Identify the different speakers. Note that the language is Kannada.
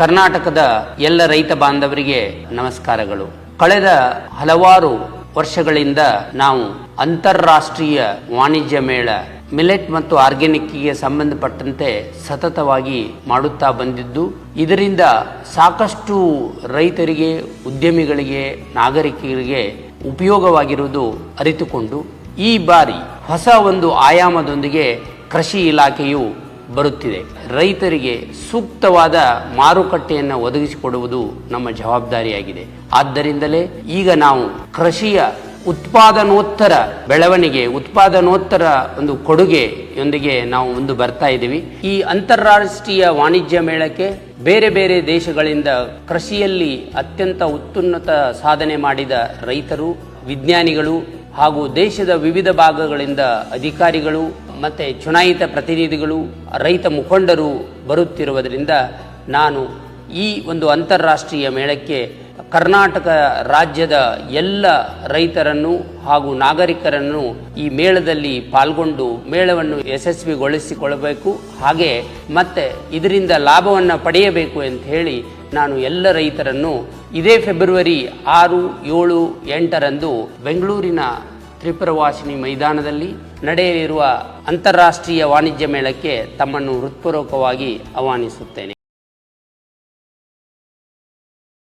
Speaker 1: ಕರ್ನಾಟಕದ ಎಲ್ಲ ರೈತ ಬಾಂಧವರಿಗೆ ನಮಸ್ಕಾರಗಳು. ಕಳೆದ ಹಲವಾರು ವರ್ಷಗಳಿಂದ ನಾವು ಅಂತಾರಾಷ್ಟ್ರೀಯ ವಾಣಿಜ್ಯ ಮೇಳ, ಮಿಲೆಟ್ ಮತ್ತು ಆರ್ಗ್ಯಾನಿಕ್ಗೆ ಸಂಬಂಧಪಟ್ಟಂತೆ ಸತತವಾಗಿ ಮಾಡುತ್ತಾ ಬಂದಿದ್ದು, ಇದರಿಂದ ಸಾಕಷ್ಟು ರೈತರಿಗೆ, ಉದ್ಯಮಿಗಳಿಗೆ, ನಾಗರಿಕರಿಗೆ ಉಪಯೋಗವಾಗಿರುವುದು ಅರಿತುಕೊಂಡು, ಈ ಬಾರಿ ಹೊಸ ಒಂದು ಆಯಾಮದೊಂದಿಗೆ ಕೃಷಿ ಇಲಾಖೆಯು ಬರುತ್ತಿದೆ. ರೈತರಿಗೆ ಸೂಕ್ತವಾದ ಮಾರುಕಟ್ಟೆಯನ್ನು ಒದಗಿಸಿಕೊಡುವುದು ನಮ್ಮ ಜವಾಬ್ದಾರಿಯಾಗಿದೆ. ಆದ್ದರಿಂದಲೇ ಈಗ ನಾವು ಕೃಷಿಯ ಉತ್ಪಾದನೋತ್ತರ ಬೆಳವಣಿಗೆ, ಉತ್ಪಾದನೋತ್ತರ ಒಂದು ಕೊಡುಗೆಯೊಂದಿಗೆ ನಾವು ಮುಂದೆ ಬರ್ತಾ ಇದ್ದೀವಿ. ಈ ಅಂತಾರಾಷ್ಟ್ರೀಯ ವಾಣಿಜ್ಯ ಮೇಳಕ್ಕೆ ಬೇರೆ ಬೇರೆ ದೇಶಗಳಿಂದ ಕೃಷಿಯಲ್ಲಿ ಅತ್ಯಂತ ಉತ್ತುನ್ನತ ಸಾಧನೆ ಮಾಡಿದ ರೈತರು, ವಿಜ್ಞಾನಿಗಳು ಹಾಗೂ ದೇಶದ ವಿವಿಧ ಭಾಗಗಳಿಂದ ಅಧಿಕಾರಿಗಳು ಮತ್ತು ಚುನಾಯಿತ ಪ್ರತಿನಿಧಿಗಳು, ರೈತ ಮುಖಂಡರು ಬರುತ್ತಿರುವುದರಿಂದ ನಾನು ಈ ಒಂದು ಅಂತಾರಾಷ್ಟ್ರೀಯ ಮೇಳಕ್ಕೆ ಕರ್ನಾಟಕ ರಾಜ್ಯದ ಎಲ್ಲ ರೈತರನ್ನು ಹಾಗೂ ನಾಗರಿಕರನ್ನು ಈ ಮೇಳದಲ್ಲಿ ಪಾಲ್ಗೊಂಡು ಮೇಳವನ್ನು ಯಶಸ್ವಿಗೊಳಿಸಿಕೊಳ್ಳಬೇಕು ಹಾಗೆ ಮತ್ತೆ ಇದರಿಂದ ಲಾಭವನ್ನು ಪಡೆಯಬೇಕು ಅಂತ ಹೇಳಿ ನಾನು ಎಲ್ಲ ರೈತರನ್ನು ಇದೇ ಫೆಬ್ರವರಿ ಆರು, ಏಳು, ಎಂಟರಂದು ಬೆಂಗಳೂರಿನ ತ್ರಿಪುರವಾಸಿನಿ ಮೈದಾನದಲ್ಲಿ ನಡೆಯಲಿರುವ ಅಂತಾರಾಷ್ಟ್ರೀಯ ವಾಣಿಜ್ಯ ಮೇಳಕ್ಕೆ ತಮ್ಮನ್ನು ಹೃತ್ಪೂರ್ವಕವಾಗಿ ಆಹ್ವಾನಿಸುತ್ತೇನೆ.